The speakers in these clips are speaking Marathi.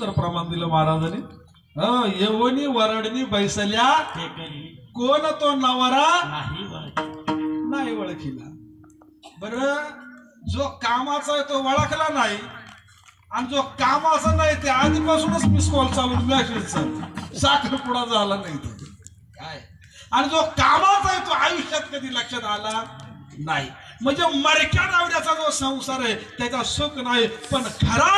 सुंदर प्रमाण दिलं महाराजांनी. हं, येवनी वरडणी बैसल्या कोण तो नवरा? नाही ओळखीला. बर जो कामाचा आहे तो ओळखला नाही. आणि जो कामाचा नाही ते आधीपासूनच मिस कॉल चालू मॅसेजचा साखर पुडा झाला नाही तो. काय? आणि जो कामाचा आहे तो आयुष्यात कधी लक्षात आला नाही. म्हणजे मरक्या नवऱ्याचा जो संसार आहे त्याचा सुख नाही पण खरा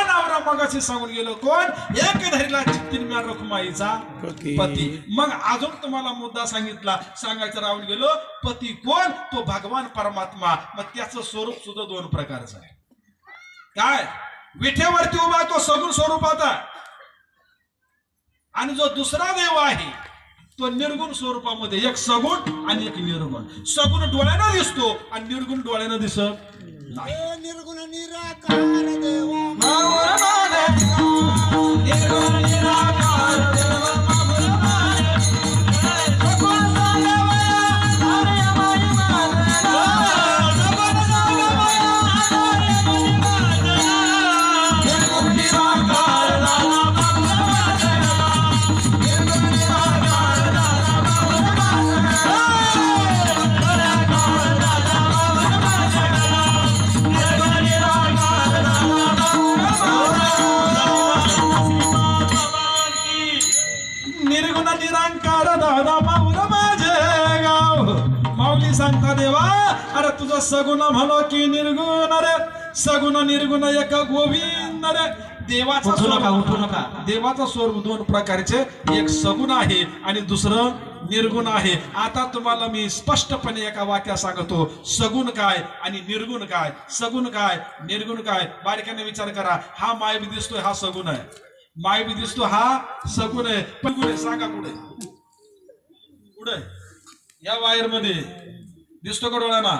मगाशी सांगून गेलो कोण? एक धरीला चित्तीन म्या रखुमाईचा पती. मग अजून तुम्हाला मुद्दा सांगितला. सांगायचं राहून गेलो पती कोण? तो भगवान परमात्मा. मग त्याचं स्वरूप सुद्धा दोन प्रकारचं आहे. काय? विठेवरती उभा तो सगुण स्वरूपात आहे आणि जो दुसरा देव आहे तो निर्गुण स्वरूपामध्ये एक सगुण आणि एक निर्गुण. सगुण डोळ्यानं दिसतो आणि निर्गुण डोळ्यानं दिसत नाही. निर्गुण सांगता देवा अरे तुझं सगुण म्हणो की निर्गुण रे. सगुण निर्गुण एक गोविंद रे. देवाचा उठू नका, स्वरूप- उठू नका. देवाचं स्वरूप दोन प्रकारचे. एक सगुण आहे आणि दुसरं निर्गुण आहे. आता तुम्हाला मी स्पष्टपणे एका वाक्यात सांगतो. सगुण काय आणि निर्गुण काय? सगुण काय निर्गुण काय? बारक्याने विचार करा. हा माय बी दिसतोय हा सगुण आहे. माय बी दिसतो हा सगुण आहे. पण कुठे सांगा कुठे कुठे या वायरमध्ये दिसतो का डोळ्यांना?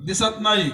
दिसत नाही.